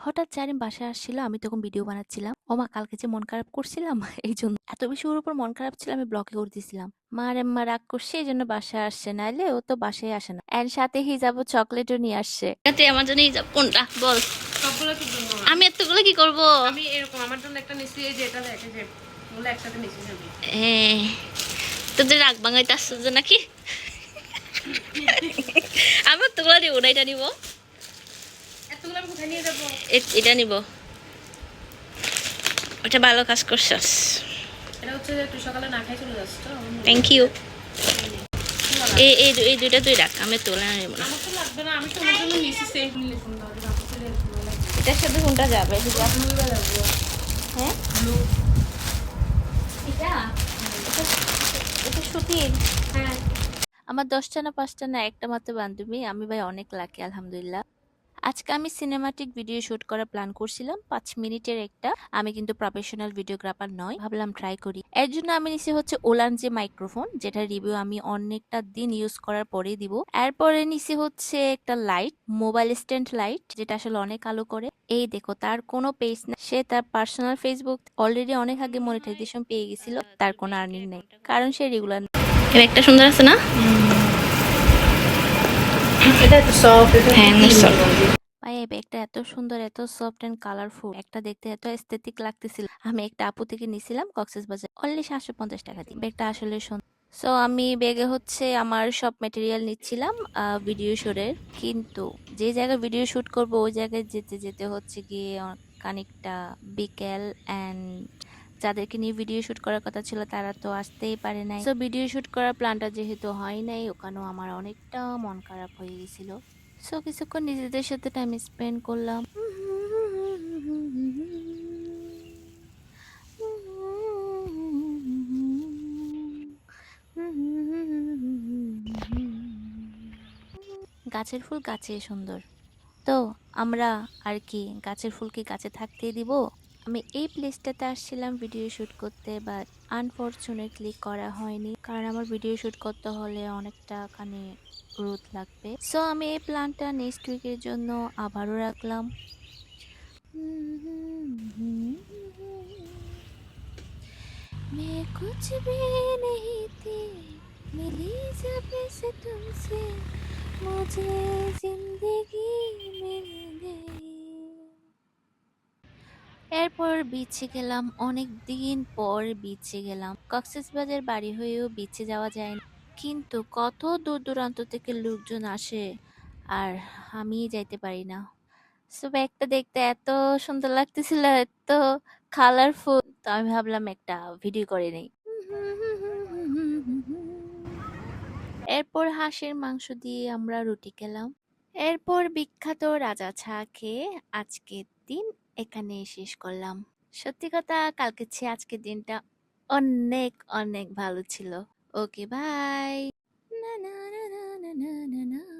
হঠাৎ জারিম বাসায় আসছিল আমি তখন ভিডিও বানাচ্ছিলাম। ও মা কালকে যে মন খারাপ করছিলাম এই জন্য। এত বেশি ওর উপর মন খারাপ ছিল আমি ব্লকে করে দিয়েছিলাম মা রে মা রাগ করছে এই জন্য বাসায় আসছে নাইলে ও তো বাসায় আসে না। এর সাথে হিজাব চকলেটও নিয়ে আসছে। তুই আমার জন্য হিজাব কোনটা? বল। সবগুলো কি জন্য। আমি এতগুলো কি করব? আমি এরকম আমার জন্য একটা নিচ্ছি এই যে এটা দেখে যে ওগুলো একসাথে নিচ্ছি আমি তোদের রাগ বাঙাইতে আসছে নাকি? আমি এতগুলো নিব না এটা নিব এতগুলো আমি কোথায় নিয়ে যাব এ- এটা নিব। ওটা ভালো কাজ করছস। থ্যাংক ইউ এই এই এই দুইটা তুই রাখ আমি তোলা নেব না। এটার সাথে কোনটা যাবে? লাগবে হ্যাঁ? এটা? এটা সুতির। হ্যাঁ। আমার দশটা না পাঁচটা না একটা মাত্র বান্ধবী। আমি ভাই অনেক লাকি আলহামদুলিল্লাহ। আজকে আমি সিনেমাটিক ভিডিও শুট করার প্ল্যান করছিলাম। পাঁচ মিনিটের একটা। আমি কিন্তু প্রফেশনাল ভিডিওগ্রাফার নয় ভাবলাম ট্রাই করি। এর জন্য আমি নিছি হচ্ছে ওলান যে মাইক্রোফোন যেটা রিভিউ আমি অনেকটা দিন ইউজ করার পরেই দিব। এরপরে নিছি হচ্ছে একটা লাইট মোবাইল স্ট্যান্ড লাইট যেটা আসলে অনেক আলো করে। এই দেখো তার কোনো পেজ না। সে তার পার্সোনাল ফেসবুক অলরেডি অনেক আগে মনিটাইজেশন পেয়ে গেছিল। তার কোনো আর্নিং নেই কারণ সে রেগুলার একটা সুন্দর আছে না? এটা সফট এটা হ্যাঁ, creamy। ভাই, এই ব্যাগটা এত সুন্দর, এত সফট এন্ড কালারফুল। একটা দেখতে এত এস্থেটিক লাগতেছিল। আমি একটা আপু থেকে নিছিলাম কক্সেস বাজার। অনলি সাতশো পঞ্চাশ টাকা দিয়ে। ব্যাগটা আসলে সুন্দর সো আমি ব্যাগে হচ্ছে আমার সব মেটেরিয়াল নিচ্ছিলাম ভিডিও শুটের কিন্তু যে জায়গায় ভিডিও শুট করব, ওই জায়গায় যেতে যেতে হচ্ছে গিয়ে খানিকটা বিকেল অ্যান্ড যাদেরকে নিয়ে ভিডিও শুট করার কথা ছিল, তারা তো আসতেই পারে নাই। সো ভিডিও শুট করার প্ল্যানটা যেহেতু হয় নাই, ওখানেও আমার অনেকটা মন খারাপ হয়ে গেছিল। সো কিছুক্ষণ নিজেদের সাথে টাইম স্পেন্ড করলাম। গাছের ফুল গাছে সুন্দর। তো, আমরা আর কি গাছের ফুল কি গাছে থাকতে দিব? আমি এই প্লেসটাতে আসছিলাম ভিডিও শুট করতে বাট আনফর্চুনেটলি করা হয়নি কারণ আমার ভিডিও শুট করতে হলে অনেকটা খানি রোদ লাগবে সো আমি এই প্ল্যানটা নেক্সট উইকের জন্য আবারও রাখলাম मैं कुछ भी नहीं थी मिली जब से तुमसे मुझे जिंदगी मिल गई এরপর বিচে গেলাম অনেক দিন পর বিচে গেলাম। কক্সবাজার বাড়ি হয়েও বিচে যাওয়া যায় না। কিন্তু কত দূর দূরান্ত থেকে লোকজন আসে আর আমি যাইতে পারি না। সো ব্যাগটা দেখতে এত সুন্দর লাগতেছিল, এত কালারফুল তো আমি ভাবলাম একটা ভিডিও করে নেই। এরপর হাঁসের মাংস দিয়ে আমরা রুটি খেলাম। এরপর বিখ্যাত রাজা ছা খেয়ে আজকের দিন এখানে শেষ করলাম। সত্যি কথা, কালকে চেয়ে আজকে দিনটা অনেক অনেক ভালো ছিল। ওকে বাই না না না না না না না